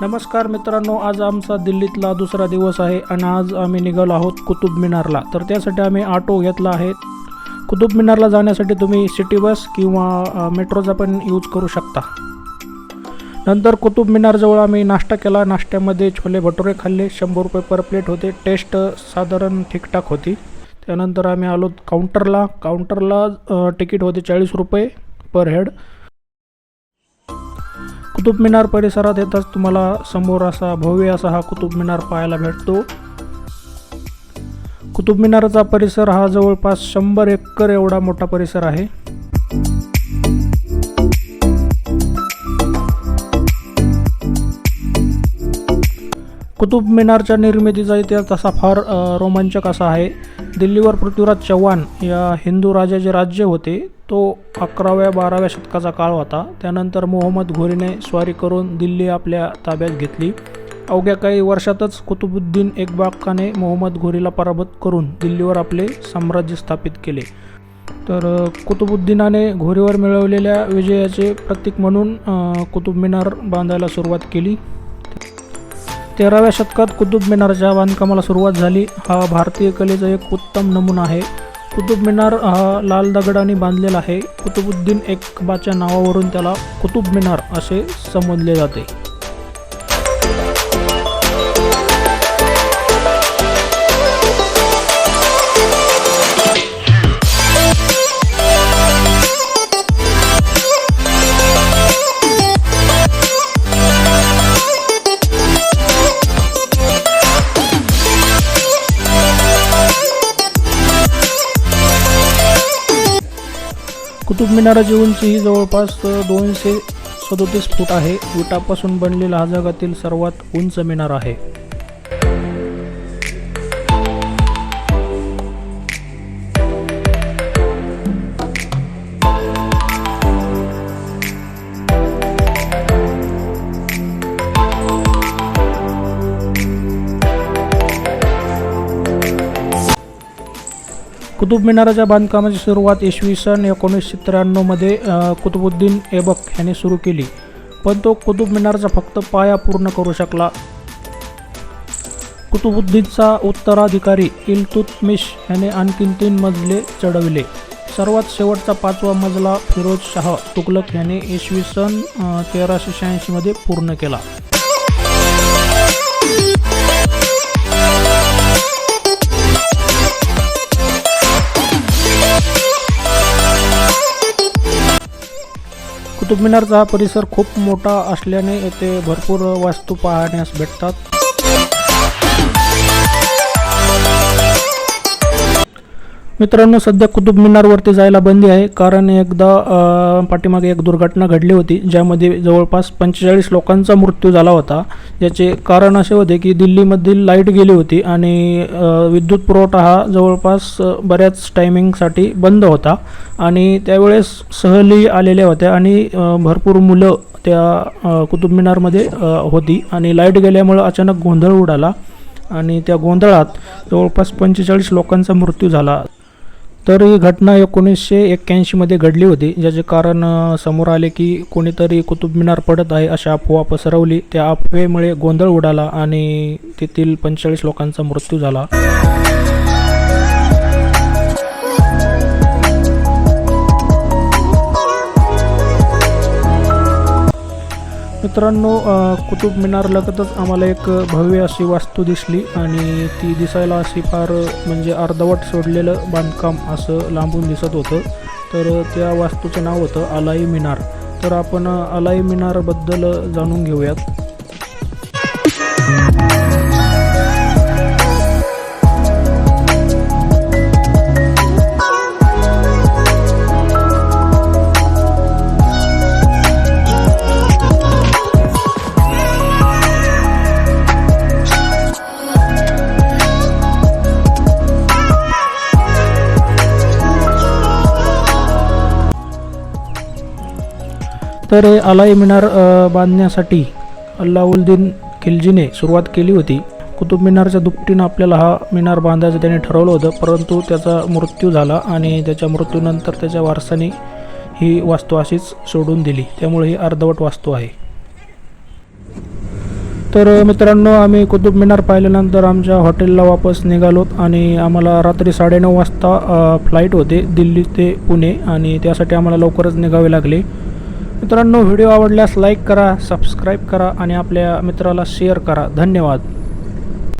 नमस्कार मित्रांनो आज आमचा दिल्लीतला दुसरा दिवस आहे आणि आज आम्ही निघालो आहोत कुतुब मिनारला. तर त्यासाठी आम्ही ऑटो घेतला आहे. कुतुब मिनारला जाण्यासाठी तुम्ही सिटी बस किंवा मेट्रोचा पण यूज करू शकता. नंतर कुतुब मिनारजवळ आम्ही नाश्ता केला. नाश्त्यामध्ये छोले भटुरे खाल्ले. शंभर रुपये पर प्लेट होते. टेस्ट साधारण ठीकठाक होती. त्यानंतर आम्ही आलो काउंटरला काउंटरला तिकीट होते चाळीस रुपये पर हेड. कुतुब मिनार परिसरात येताच तुम्हाला समोर असा भव्य असा हा कुतुब मिनार पाहायला भेटतो. कुतुब मिनारचा परिसर हा जवळपास शंभर एकर एवढा मोठा परिसर आहे. कुतुब मिनारच्या निर्मितीचा इतिहास तसा फार रोमांचक असा आहे. दिल्लीवर पृथ्वीराज चव्हाण या हिंदू राजाचे राज्य होते. तो अकराव्या बाराव्या शतकाचा काळ होता. त्यानंतर मोहम्मद घोरीने स्वारी करून दिल्ली आपल्या ताब्यात घेतली. अवघ्या काही वर्षातच कुतुबुद्दीन एकबाकाने मोहम्मद घोरीला पराभूत करून दिल्लीवर आपले साम्राज्य स्थापित केले. तर कुतुबुद्दीनाने घोरीवर मिळवलेल्या विजयाचे प्रतीक म्हणून कुतुबमिनार कुतुब मिनार बांधायला सुरुवात केली. तेराव्या शतकात कुतुब मिनारच्या बांधकामाला सुरुवात झाली. हा भारतीय कलेचा एक उत्तम नमुना आहे. कुतुब मिनार हा लाल दगडाने बांधलेला आहे. कुतुबुद्दीन एकबाच्या नावावरून त्याला कुतुब मिनार असे संबोधले जाते. कुतुब मिनाराची उंची ही जवळपास दोनशे सदोतीस फूट आहे. विटापासून बनलेला हा जगातील सर्वात उंच मिनार आहे. कुतुब मिनाराच्या बांधकामाची सुरुवात इसवी सन एकोणीसशे त्र्याण्णवमध्ये कुतुबुद्दीन ऐबक याने सुरू केली. पण तो कुतुब मिनारचा फक्त पाया पूर्ण करू शकला. कुतुबुद्दीनचा उत्तराधिकारी इल्तुतमिश याने आणखीन तीन मजले चढविले. सर्वात शेवटचा पाचवा मजला फिरोज शाह तुगलक याने इसवी सन तेराशे शहाऐंशीमध्ये पूर्ण केला. कुतुब मिनारचा हा परिसर खूप मोठा असल्याने येथे भरपूर वास्तू पाहण्यास भेटतात. मित्रांनो सध्या कुतुब मिनारवरती जायला बंदी आहे. कारण एकदा पाठीमागे एक दुर्घटना घडली होती ज्यामध्ये जवळपास पंचेचाळीस लोकांचा मृत्यू झाला होता. ज्याचे कारण असे होते की दिल्लीमधील लाइट गेली होती आणि विद्युत पुरवठा हा जवळपास बऱ्याच टायमिंगसाठी बंद होता. आणि त्यावेळेस सहली आलेल्या होत्या आणि भरपूर मुलं त्या कुतुब मिनारमध्ये होती. आणि लाइट गेल्यामुळं अचानक गोंधळ उडाला आणि त्या गोंधळात जवळपास पंचेचाळीस लोकांचा मृत्यू झाला. तर ही घटना एकोणीसशे एक्क्याऐंशीमध्ये घडली होती. ज्याचे कारण समोर आले की कोणीतरी कुतुब मिनार पडत आहे अशा अफवा पसरवली. त्या अफवेमुळे गोंधळ उडाला आणि तेथील पंचेचाळीस लोकांचा मृत्यू झाला. मित्रांनो कुतुब मिनार लगतच आम्हाला एक भव्य अशी वास्तू दिसली आणि ती दिसायला अशी फार म्हणजे अर्धवट सोडलेलं बांधकाम असं लांबून दिसत होतं. तर त्या वास्तूचं नाव होतं अलाई मिनार. तर आपण अलाई मिनारबद्दल जाणून घेऊयात. तर हे अलाई मिनार बांधण्यासाठी अल्लाउद्दीन खिलजीने सुरुवात केली होती. कुतुब मिनारच्या दुपटीनं आपल्याला हा मिनार बांधायचं त्याने ठरवलं होतं परंतु त्याचा मृत्यू झाला आणि त्याच्या मृत्यूनंतर त्याच्या वारसाने ही वास्तू अशीच सोडून दिली. त्यामुळे ही अर्धवट वास्तू आहे. तर मित्रांनो आम्ही कुतुब मिनार पाहिल्यानंतर आमच्या हॉटेलला वापस निघालोत आणि आम्हाला रात्री साडेनऊ वाजता फ्लाईट होते दिल्ली ते पुणे आणि त्यासाठी आम्हाला लवकरच निघावे लागले. मित्रांनो व्हिडिओ आवडल्यास लाईक करा सबस्क्राईब करा आणि आपल्या मित्राला शेअर करा. धन्यवाद.